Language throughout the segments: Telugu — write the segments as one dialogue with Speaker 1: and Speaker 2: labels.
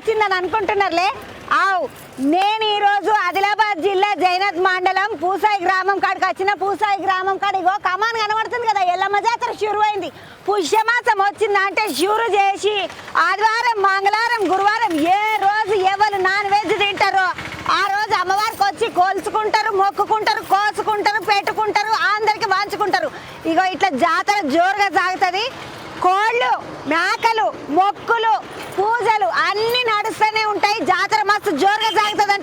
Speaker 1: వచ్చిందని అనుకుంటున్నారులే? ఆవు నేను ఈరోజు ఆదిలాబాద్ జిల్లా జైనత్ మండలం పూసాయి గ్రామం కాడికి వచ్చిన పూసాయి గ్రామం కాడిగో కమాన్ కనబడుతుంది కదా ఎల్లమ్మ జాతర షురు అయింది పుష్యమాసం వచ్చింది అంటే షురు చేసి ఆదివారం మంగళవారం గురువారం ఏ రోజు ఎవరు నాన్ వెజ్ తింటారో ఆ రోజు అమ్మవారికి వచ్చి కోల్చుకుంటారు మొక్కుకుంటారు కోసుకుంటారు పెట్టుకుంటారు అందరికి వాంచుకుంటారు. ఇగో ఇట్లా జాతర జోరుగా సాగుతుంది. కోళ్ళు మేకలు మొక్కులు పూజలు అన్ని నడుస్తూనే ఉంటాయి. జాతర మస్తు జోరుగా సాగుతుంది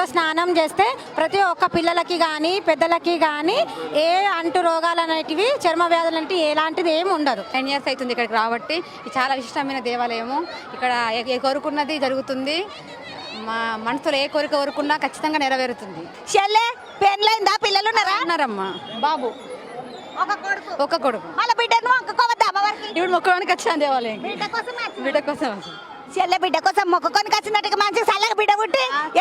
Speaker 2: నీరులో స్నానం చేస్తే ప్రతి ఒక్క పిల్లలకి కానీ పెద్దలకి కానీ ఏ అంటు రోగాలు అనేటివి చర్మ వ్యాధులు అంటే ఎలాంటిది ఏమి ఉండదు.
Speaker 3: టెన్ ఇయర్స్ అవుతుంది ఇక్కడికి రాబట్టి. ఇది చాలా విశిష్టమైన దేవాలయము. ఇక్కడ ఏ- కోరుకున్నది జరుగుతుంది. మా మనసులో ఏ కోరిక కోరుకున్నా ఖచ్చితంగా నెరవేరుతుంది.
Speaker 1: చెల్లె పెళ్ళైందా? పిల్లలు ఉన్నారా
Speaker 3: అన్నారమ్మా బాబు.
Speaker 1: ఒక కొడుకు.
Speaker 3: ఒక్క కొడుకు.
Speaker 1: మళ్ళీ బిడ్డను మొక్కుకోవద్దా అమ్మవారికి?
Speaker 3: ఇప్పుడు మొక్కడానికి వచ్చాను దేవాలయం
Speaker 1: బిడ్డ కోసం వచ్చింది.
Speaker 3: బిడ్డ కోసం
Speaker 1: చెల్లె బిడ్డ కోసం మొక్కుకొని వచ్చినట్టుగా మంచిగా చల్లగా బిడ్డ పుట్టి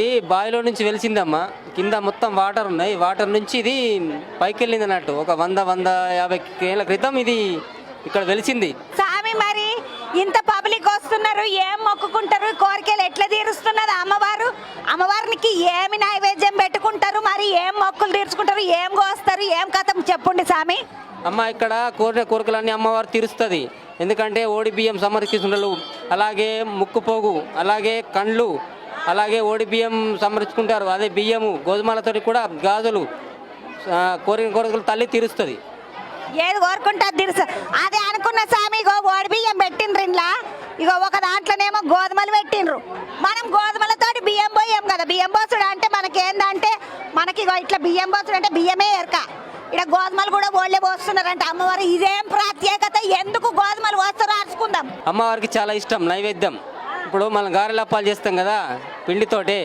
Speaker 4: ఇది బావిలో నుంచి వెలిసిందమ్మా. కింద మొత్తం వాటర్ ఉన్నాయి. వాటర్ నుంచి ఇది పైకి వెళ్ళింది అన్నట్టు. ఒక వంద వంద యాభై ఏళ్ళ క్రితం ఇది ఇక్కడ వెలిసింది.
Speaker 1: స్వామి మరి ఇంత పబ్లిక్ వస్తున్నారు ఏం మొక్కుకుంటారు? కోరికలు ఎట్లా తీరుస్తున్నది అమ్మవారు? అమ్మవారికి ఏమి నైవేద్యం పెట్టుకుంటారు? మరి ఏం మొక్కులు తీర్చుకుంటారు? ఏం కోస్తారు? ఏం కథం చెప్పండి స్వామి.
Speaker 4: అమ్మ ఇక్కడ కోరిన కోరికలన్నీ అమ్మవారు తీరుస్తుంది. ఎందుకంటే ఓడి బియ్యం సమర్పిస్తుండలు అలాగే ముక్కు పోగు అలాగే కండ్లు అలాగే ఓడి బియ్యం సమర్పించుకుంటారు అదే బియ్యము గోధుమలతోటి కూడా గాజులు కోరిన కోరికలు తల్లి తీరుస్తుంది.
Speaker 1: ఏది కోరుకుంటారు తీరుసు అదే అనుకున్న స్వామి ఇగో ఓడి బియ్యం పెట్టిండ్రు ఇంట్లో ఇగో ఒక దాంట్లోనేమో గోధుమలు పెట్టిండ్రు. మనం గోధుమలతోటి బియ్యం పోయాం కదా. బియ్యం పోసుడు అంటే మనకి ఏందంటే మనకి ఇగో ఇట్లా బియ్యం పోసుడు అంటే బియ్యమే ఎరక. ఇక్కడ గోధుమలు కూడా ఓళ్ళే పోస్తున్నారంటే. అమ్మవారు ఇదేం ప్రత్యేకత? ఎందుకు గోధుమలు పోస్తారో అరుచుకుందాం.
Speaker 4: అమ్మవారికి చాలా ఇష్టం నైవేద్యం. ఇప్పుడు మనం గారెలప్పాలు చేస్తాం కదా పిండితోటి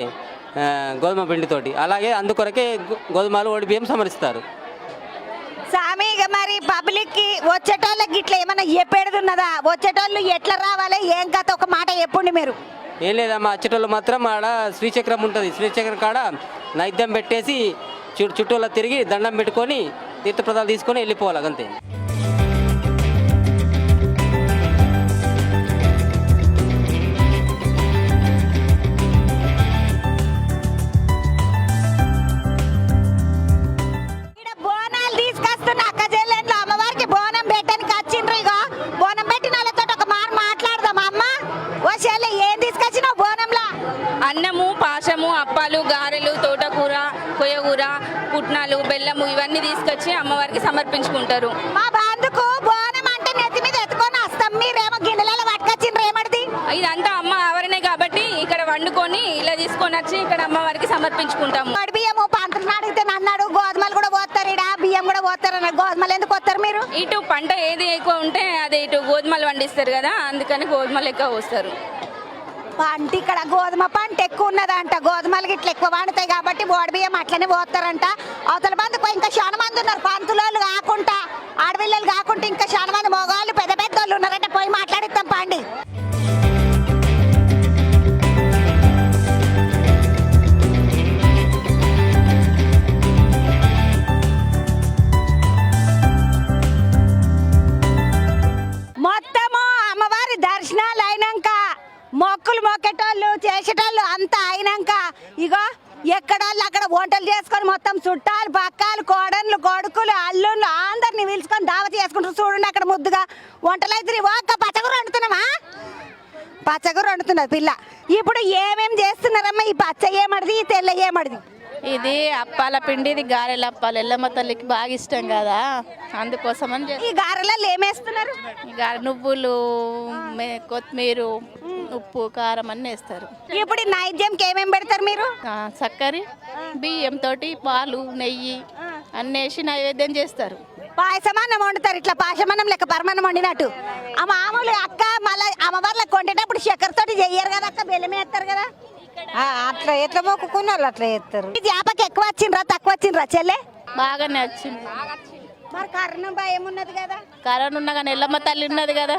Speaker 4: గోధుమ పిండితోటి. అలాగే అందుకొరకే గోధుమలు ఓడి బియ్యం సమరిస్తారు?
Speaker 1: స్వామి మరి పబ్లిక్కి వచ్చేటోళ్ళకి ఇట్లా ఏమన్నా చెప్పేడున్నదా వచ్చేటోళ్ళు ఎట్లా రావాలి? ఏం కథ? ఒక మాట చెప్పండి మీరు.
Speaker 4: ఏం లేదమ్మా అచ్చటోళ్ళు మాత్రం ఆడ శ్రీచక్రం ఉంటుంది. శ్రీచక్రం కాడ నైద్యం పెట్టేసి చుట్టూ చుట్టూలా తిరిగి దండం పెట్టుకొని తీర్థప్రదాలు తీసుకొని వెళ్ళిపోవాలి అంతే.
Speaker 5: సమర్పించుకుంటారు
Speaker 1: మా బాందుకు బోనం అంటే నెత్తి మీద ఎత్తుకొని వస్తాం. మీరేమో గిన్నెలలో పట్టుకొచ్చిండ్రు ఏమడిది?
Speaker 5: ఇదంతా అమ్మ ఆవరణే కాబట్టి ఇక్కడ వండుకొని ఇలా తీసుకొని వచ్చి ఇక్కడ అమ్మవారికి సమర్పించుకుంటాము.
Speaker 1: వాడి బియ్యము పంతులు అడిగితే నన్నాడు గోధుమలు కూడా పోతారు ఇడ బియ్యం కూడా పోతారు అన్నాడు. గోధుమలు ఎందుకు పోతారు మీరు?
Speaker 5: ఇటు పంట ఏది ఎక్కువ ఉంటే అది ఇటు గోధుమలు పండిస్తారు కదా అందుకని గోధుమలు ఎక్కువ వస్తారు
Speaker 1: పంట ఇక్కడ గోధుమ పంట ఎక్కువ ఉన్నదంట. గోధుమలు గిట్ల ఎక్కువ పండుతాయి కాబట్టి బోడి బియ్యం అట్లనే పోతారంట. అవతల మంది ఇంకా చాలా మంది ఉన్నారు. అనుకుంటే ఇంకా చాలా మంది మోగాళ్ళు పెద్ద పెద్ద వాళ్ళు ఉన్నారంటే పోయి మాట్లాడిస్తాం పాండి. మొత్తము అమ్మవారి దర్శనాలు అయినాక మొక్కులు మొక్కేటోళ్ళు చేసేటోళ్ళు అంతా అయినాక ఇగో వంటలు చేసుకొని మొత్తం చుట్టాలు పక్కాలు కోడన్లు కొడుకులు అల్లుళ్ళు అందరిని పిలుచుకొని దావతి చేసుకుంటారు చూడండి అక్కడ ముద్దుగా. వంటలు అయితే ఒక్క పచ్చగూర వండుతున్నామా పచ్చగూర వండుతున్నది పిల్ల. ఇప్పుడు ఏమేం చేస్తున్నారమ్మా? ఈ పచ్చ ఏమడిది ఈ తెల్ల ఏమడిది?
Speaker 6: ఇది అప్పాల పిండి ఇది గారెల అప్పాలు. ఎల్లమ్మ తల్లికి బాగా ఇష్టం కదా. అందుకోసం అని.
Speaker 1: ఈ గారెలలో ఏమేస్తున్నారు
Speaker 6: గారె నువ్వులు కొత్తిమీర ఉప్పు కారం అన్నీ వేస్తారు.
Speaker 1: ఇప్పుడు ఈ నైవేద్యంకి ఏమేం పెడతారు మీరు?
Speaker 6: చక్కెర బియ్యం తోటి పాలు నెయ్యి అన్నీ వేసి నైవేద్యం చేస్తారు.
Speaker 1: పాయసమన్నం వండుతారు ఇట్లా పాయసమన్నం లెక్క పరమాన్నం వండినట్టు. ఆ మామూలు అక్క మళ్ళీ అమ్మవార్లకు వండేటప్పుడు చక్కెరతోటి చెయ్యరు కదా అక్క బెల్లం వేస్తారు కదా.
Speaker 7: అట్లా ఎట్లా మొక్కుకున్నారు అట్లా చేస్తారు.
Speaker 1: ఈ చేపకి ఎక్కువ వచ్చిండ్రా తక్కువ వచ్చిండ్రా చెల్లె?
Speaker 6: బాగానే వచ్చింది.
Speaker 1: మరి కరణం భయం ఉన్నది కదా?
Speaker 6: కరోనా ఉన్న కానీ ఎల్లమ్మ తల్లి ఉన్నది కదా?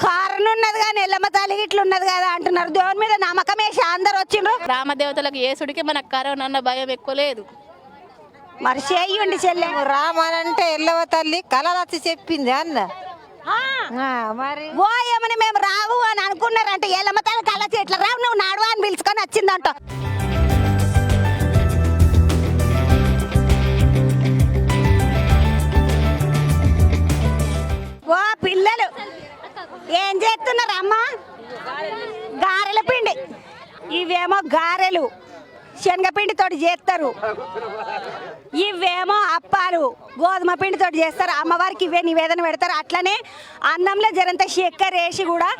Speaker 1: కారణం ఉన్నది కానీ ఎల్లమ్మ తల్లి ఇట్లా ఉన్నది కదా అంటున్నారు. దేవుని మీద నమ్మకం వేసి అందరు వచ్చిండ్రు.
Speaker 6: రామదేవతలకు ఏసుడికి మనకు కరోనా అన్న భయం ఎక్కువ లేదు.
Speaker 1: మరి చేయండి చెల్లె.
Speaker 7: రామానంటే ఎల్లవ తల్లి కళలు వచ్చి చెప్పింది అన్న. ఆ, మరి?
Speaker 1: ఓ ఏమని మేము రావు అని అనుకున్నారంటే ఎల్లమ్మ తల్లి కళ్ళ చెట్లు రావు? నువ్వు నాడువా అని పిలుచుకొని వచ్చిందంట. చేస్తున్నారు అమ్మ? గారెల పిండి. ఇవేమో గారెలు శనగపిండితోటి చేస్తారు. ఇవేమో అప్పాలు గోధుమ పిండితోటి చేస్తారు. అమ్మవారికి ఇవే నివేదన పెడతారు. అట్లనే అన్నంలో జరంత చక్కెర వేసి కూడా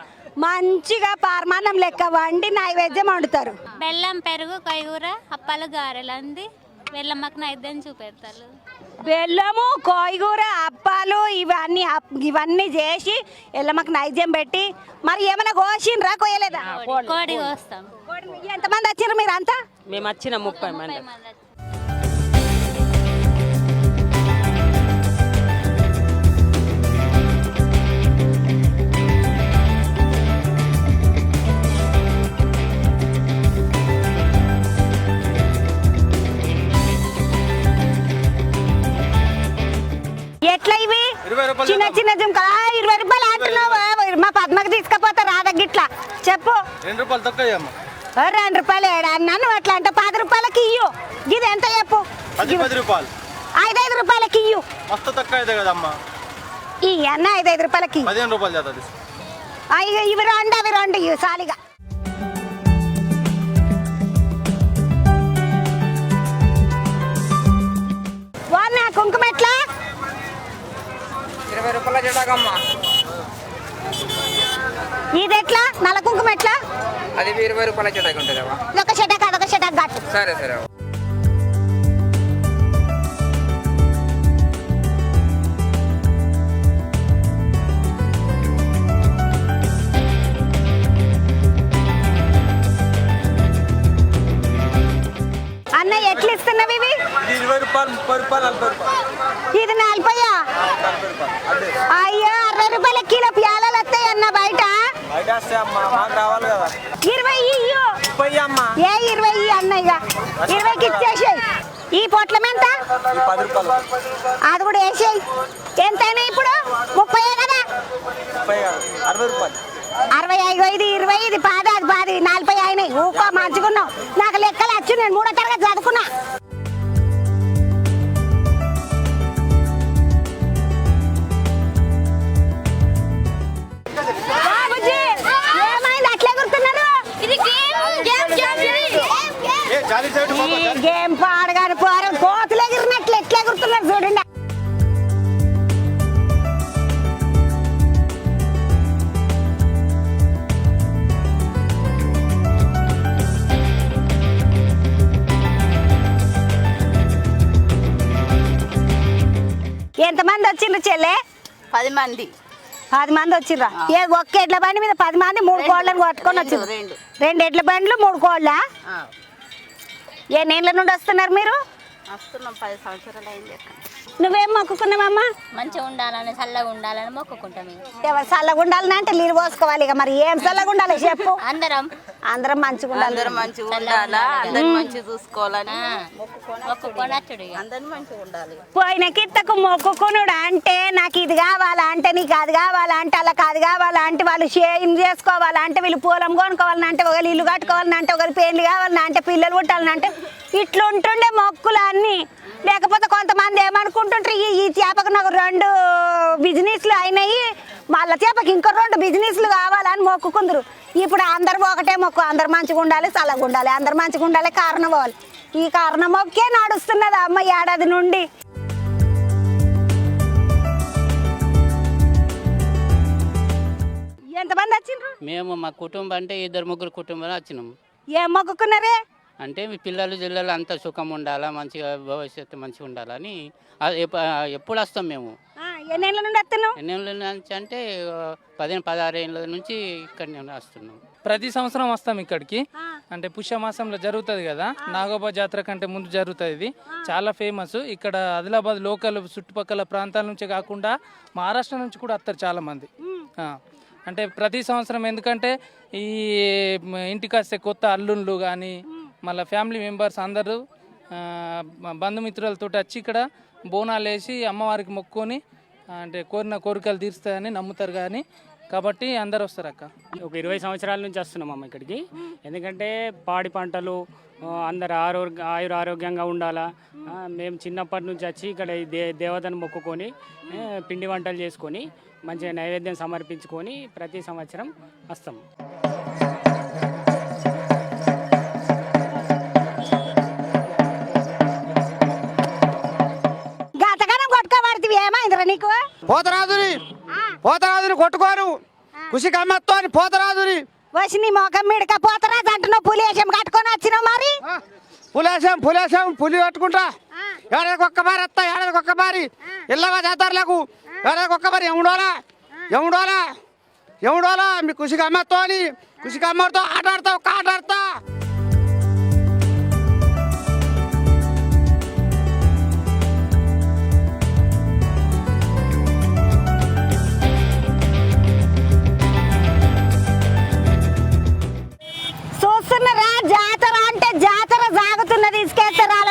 Speaker 1: మంచిగా పారమాన్నం లెక్క వండి నైవేద్యం వండుతారు.
Speaker 8: బెల్లం పెరుగు కైగూర అప్పాలు గారెలు అంది. బెల్లమ్మకు నైవేద్యం చూపెడతారు.
Speaker 1: బెల్లము కోయిగూర అప్పాలు ఇవన్నీ ఇవన్నీ చేసి ఎల్లమ్మకి నైవేద్యం పెట్టి మరి ఏమైనా కోసిండ్రా కోయలేదా
Speaker 8: కోడి కోస్తాం.
Speaker 1: ఎంతమంది వచ్చారు మీరు అంతా
Speaker 4: మేము వచ్చిన ముప్పై మంది
Speaker 9: రూపాయలు
Speaker 1: చిన్న చిన్న జుంకలు ఆ, ఇరవై రూపాయలు అంటున్నావు. మా పద్మకి తీసుకపోతే రాదా గిట్లా? చెప్పు.
Speaker 9: రెండు రూపాయలు తక్కువ
Speaker 1: ఓ, రెండు రూపాయలు ఏడా నన్ను అట్లా అంటే పది రూపాయలకి ఇయ్యు. ఇది ఎంత చెప్పు?
Speaker 9: పది పది రూపాయలు.
Speaker 1: ఐదైదు రూపాయలకి ఇయ్యు.
Speaker 9: మస్తు తక్కువ అయితే కదమ్మా.
Speaker 1: ఈ అన్న ఐదైదు రూపాయలకి ఇయ్యి.
Speaker 9: పదిహేను రూపాయలు తీసుకో
Speaker 1: ఆ, ఇగ ఇవి రెండు అవి రెండు ఇయ్యు సాలిగా వాడిన కుంకుమ ఎట్లా?
Speaker 10: ఇరవై రూపాయల చెడాకమ్మా
Speaker 1: ఇది ఎట్లా నల్ల కుంకుమ ఎట్లా?
Speaker 10: అది ఇరవై రూపాయల చెడాకి ఉంటుంది అవ్వ
Speaker 1: ఇదొక షటక్ అదొక షటక్
Speaker 10: సరే సరే అవ్వ.
Speaker 1: ఇరవైకి ఇచ్చేసేయి ఈ పొట్లం ఎంత అది కూడా వేసేయి. ఎంతైనా ఇప్పుడు? ముప్పై కదా?
Speaker 9: అరవై
Speaker 1: ఐదు ఐదు ఇరవై ఇది పాది అది పాది నలభై అయినాయి. ఊకో మంచుకున్నావు నాకు లెక్కలు వచ్చు నేను మూడో తరగతి చదువుకున్నా. బాబుజీ, ఏమైంది అట్లే గుర్తున్నారు
Speaker 9: ఏ చాలీ సైడ్
Speaker 1: ఈ గేమ్ పాడగాని పోరు కోతులు ఎగిరినట్లు ఎట్లా ఎగురుతున్నారు చూడండి. ఎంతమంది వచ్చిండ్రు చెల్లె?
Speaker 5: పది మంది.
Speaker 1: పది మంది వచ్చిర్రా ఏ ఒక్క ఎడ్ల బండి మీద పది మంది మూడు కోళ్ళని కొట్టుకొని వచ్చిండ్రు. రెండు. ఎడ్ల బండ్లు మూడు కోళ్ళ? ఏ నేళ్ళ నుండి వస్తున్నారు మీరు?
Speaker 5: వస్తున్నాం పది సంవత్సరాలు అయింది
Speaker 1: నువ్వేం మొక్కుకున్నావమ్మా
Speaker 8: మంచిగా ఉండాలని చల్లగా ఉండాలని మొక్కుకుంటాం.
Speaker 1: ఎవరు చల్లగా ఉండాలని అంటే నీళ్ళు పోసుకోవాలి ఇక మరి. ఏం చల్లగా ఉండాలి చెప్పు.
Speaker 8: అందరం.
Speaker 1: అందరం మంచిగా ఉండాలి.
Speaker 6: అందరు మంచిగా ఉండాలా? అందరు మంచిగా చూసుకోవాలని అందరు మంచిగా ఉండాలి.
Speaker 1: పోయిన కిత్తకు మొక్కుకునుడు అంటే నాకు ఇది కావాలా అంటే నీకు అది కావాలా అంటే వాళ్ళకి అది కావాలా అంటే వాళ్ళు షేమ్ చేసుకోవాలా అంటే వీళ్ళు పూలం కొనుక్కోవాలని అంటే ఒకరు ఇల్లు కట్టుకోవాలని అంటే ఒకరు పెళ్ళి కావాలని అంటే పిల్లలు పుట్టాలని అంటే ఇట్లా ఉంటుండే మొక్కులు అన్నీ లేకపోతే కొంతమంది ఏమనుకుంటుంటారు ఈ ఈ చేపకు నాకు రెండు బిజినెస్లు అయినాయి మళ్ళీ చేపకి ఇంకో రెండు బిజినెస్లు కావాలని మొక్కుకుందరు. ఇప్పుడు అందరు ఒకటే మొక్కు అందరు మంచిగా ఉండాలి చల్లగా ఉండాలి అందరు మంచిగా ఉండాలి కారణం పోవాలి ఈ కారణం మొక్కే నడుస్తున్నది అమ్మ ఏడాది నుండి. ఎంతమంది వచ్చిండ్రు?
Speaker 11: మేము మా కుటుంబం అంటే ఇద్దరు ముగ్గురు కుటుంబం వచ్చినాం
Speaker 1: ఏం మొక్కుకున్నారే?
Speaker 11: అంటే మీ పిల్లలు జిల్లలు అంతా సుఖం ఉండాలా? మంచిగా భవిష్యత్తు మంచిగా ఉండాలని ఎప్పుడు వస్తాం మేము?
Speaker 1: ఎన్నేళ్ళ నుండి
Speaker 11: ఏళ్ళ నుంచి అంటే పదిహేను పదహారు ఏళ్ళ నుంచి ఇక్కడనే వస్తున్నాం.
Speaker 12: ప్రతి సంవత్సరం వస్తాం ఇక్కడికి. అంటే పుష్యమాసంలో జరుగుతుంది కదా? నాగోబా జాతర కంటే ముందు జరుగుతుంది. ఇది చాలా ఫేమస్. ఇక్కడ ఆదిలాబాద్ లోకల్ చుట్టుపక్కల ప్రాంతాల నుంచి కాకుండా మహారాష్ట్ర నుంచి కూడా వస్తారు చాలా మంది ఆ. అంటే ప్రతి సంవత్సరం ఎందుకంటే ఈ ఇంటికి వస్తే కొత్త అల్లుళ్ళు కానీ మళ్ళీ ఫ్యామిలీ మెంబర్స్ అందరూ బంధుమిత్రులతో వచ్చి ఇక్కడ బోనాలు వేసి అమ్మవారికి మొక్కుకొని అంటే కోరిన కోరికలు తీరుస్తాయని నమ్ముతారు కానీ కాబట్టి అందరు వస్తారు అక్క.
Speaker 13: ఒక ఇరవై సంవత్సరాల నుంచి వస్తున్నాం అమ్మ ఇక్కడికి. ఎందుకంటే పాడి పంటలు అందరు ఆరోగ్య ఆయుర ఆరోగ్యంగా ఉండాలా. మేము చిన్నప్పటి నుంచి వచ్చి ఇక్కడ దే దేవతను మొక్కుకొని పిండి వంటలు చేసుకొని మంచిగా నైవేద్యం సమర్పించుకొని ప్రతి సంవత్సరం వస్తాం.
Speaker 1: నీకు?
Speaker 9: పోతరాజుని. పోతరాజుని కొట్టుకోను. కుషి కమ్మత్తో అని పోతరాజుని.
Speaker 1: వచ్చి నీ మొఖం మీడక పోతరాజు అంటున్నావు పులేశం కట్టుకొని వచ్చినావు మరి?
Speaker 9: పులేసాం పులేసాం పులి కట్టుకుంటా. ఏడాదికి ఒక్క బారి వస్తా ఏడాదికి ఒక్క బారి ఇల్లగా జాతరలకు ఏడాదికి ఒక్క బారి ఎముడోలా ఎముడోలా ఎముడోలా. మీ కుషి కమ్మత్తో అని కుషి కమ్మతో ఆట ఆడతా ఒక్క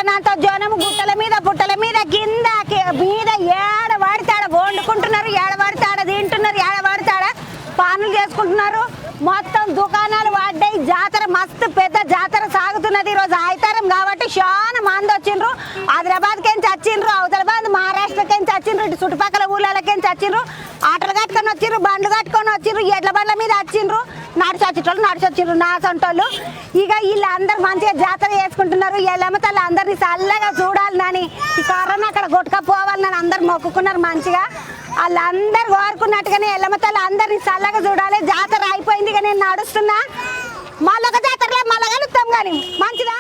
Speaker 1: నాతో జ్వరం గుట్టల మీద పుట్టల మీద కింద మీద ఏడ ఆడ వండుకుంటున్నారు ఏడ ఆడ తింటున్నారు ఏడ ఆడ పనులు చేసుకుంటున్నారు. మొత్తం దుకాణాలు పడ్డాయి జాతర మస్తు పెద్ద జాతర సాగుతున్నది ఈరోజు ఆయితారం కాబట్టి చాలా మంది వచ్చిండ్రు. హైదరాబాద్ కెంచి వచ్చిండ్రు హైదరాబాద్ మహారాష్ట్ర కెంచి వచ్చిండ్రు ఇటు చుట్టుపక్కల ఊళ్ళకెంచి వచ్చిండ్రు ఆటలు కట్టుకొని వచ్చిండ్రు బండ్లు కట్టుకొని వచ్చిండ్రు ఎడ్ల బండ్ల మీద వచ్చిండ్రు. నడిచి వచ్చేటోళ్ళు నడిచి వచ్చిండ్రు నా సొంటోళ్ళు. ఇక వీళ్ళందరూ మంచిగా జాతర చేసుకుంటున్నారు. వీళ్ళమ్మ తల్లి అందరినీ చల్లగా చూడాలి ఈ కరోనా అక్కడ కొట్టుకపోవాలని అందరు మొక్కుకున్నారు మంచిగా. వాళ్ళందరూ కోరుకున్నట్టుగానే ఎల్లమ్మ తల్లి అందరినీ చల్లగా చూడాలి. జాతర అయిపోయింది కానీ నేను నడుస్తున్నా. మళ్ళొక జాతరలో మళ్ళా కలుగుతాం కానీ మంచిదా?